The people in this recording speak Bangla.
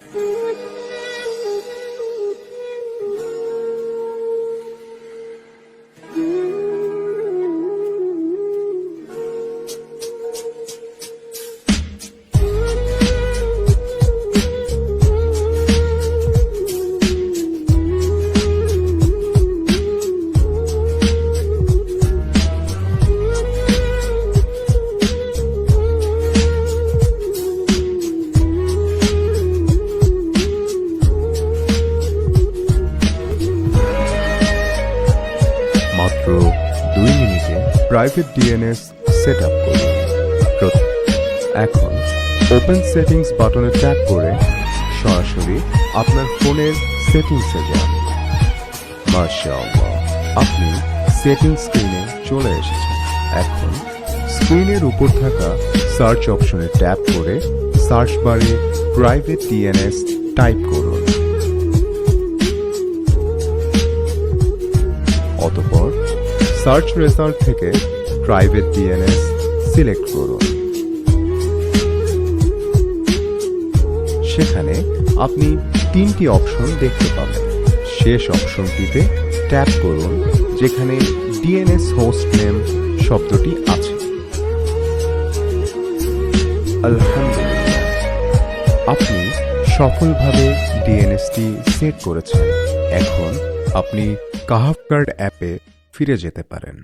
嗯 মাত্র দুই মিনিটে প্রাইভেট ডিএনএস সেট আপ করুন। এখন ওপেন সেটিংস বাটনে ট্যাপ করে সরাসরি আপনার ফোনের সেটিংসে যান। মাশাআল্লাহ, আপনি সেটিং স্ক্রিনে চলে এসেছেন। এখন স্ক্রিনের উপর থাকা সার্চ অপশনে ট্যাপ করে সার্চ বারে প্রাইভেট ডিএনএস টাইপ করুন। অতঃপর সার্চ রেজাল্ট থেকে প্রাইভেট ডিএনএস সিলেক্ট করুন। সেখানে আপনি তিনটি অপশন দেখতে পাবেন। শেষ অপশনটিতে ট্যাপ করুন, যেখানে ডিএনএস হোস্ট নেম শব্দটি আছে। আপনি সফলভাবে ডিএনএসটি সেট করেছেন। এখন আপনি কাহাফ কার্ড অ্যাপে ফিরে যেতে পারেন।